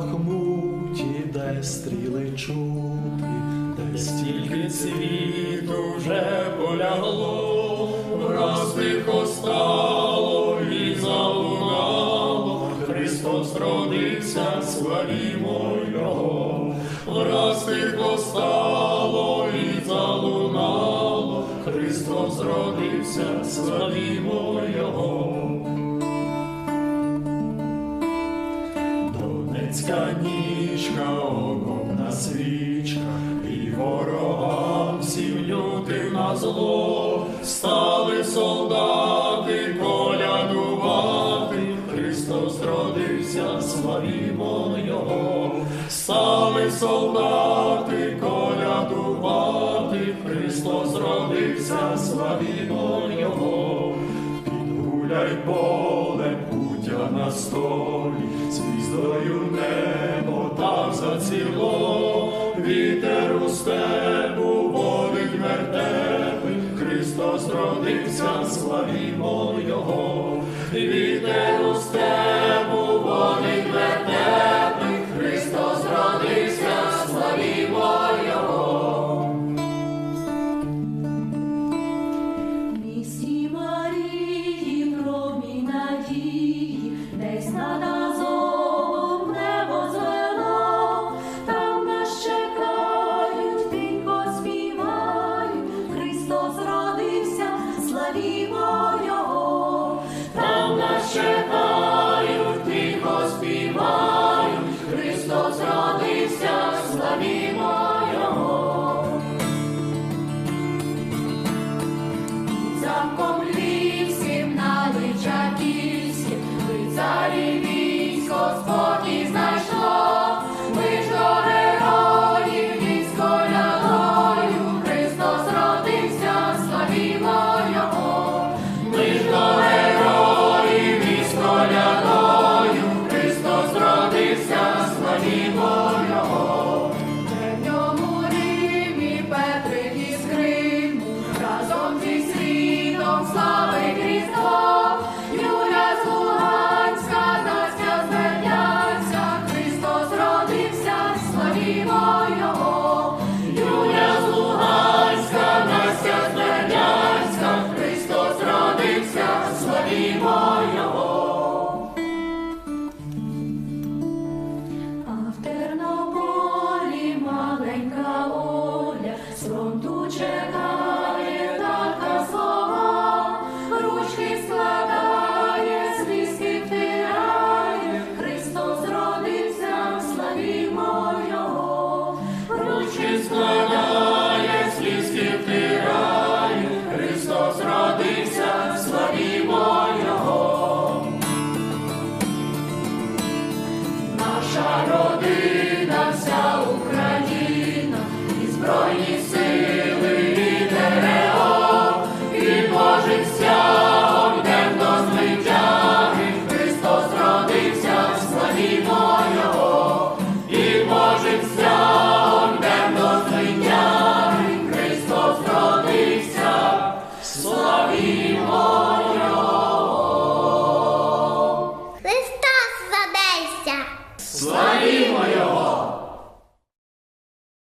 Бахмуті, де стріли чути, де Стільки світу вже полягло, враз тихо стало і залунало, Христос родився, славімо Його, враз тихо стало і залунало, Христос родився, славімо Його. Донецька нічка, окопна свічка, і ворогам всім лютим на зло, стали солдати колядувати, Христос родився, славімо Його, стали солдати колядувати, Христос родився, славімо Його. Підгуляй поле, заціло, вітер у степу водить вертепи, Христос родився, славімо Його, вітер у степу Слава!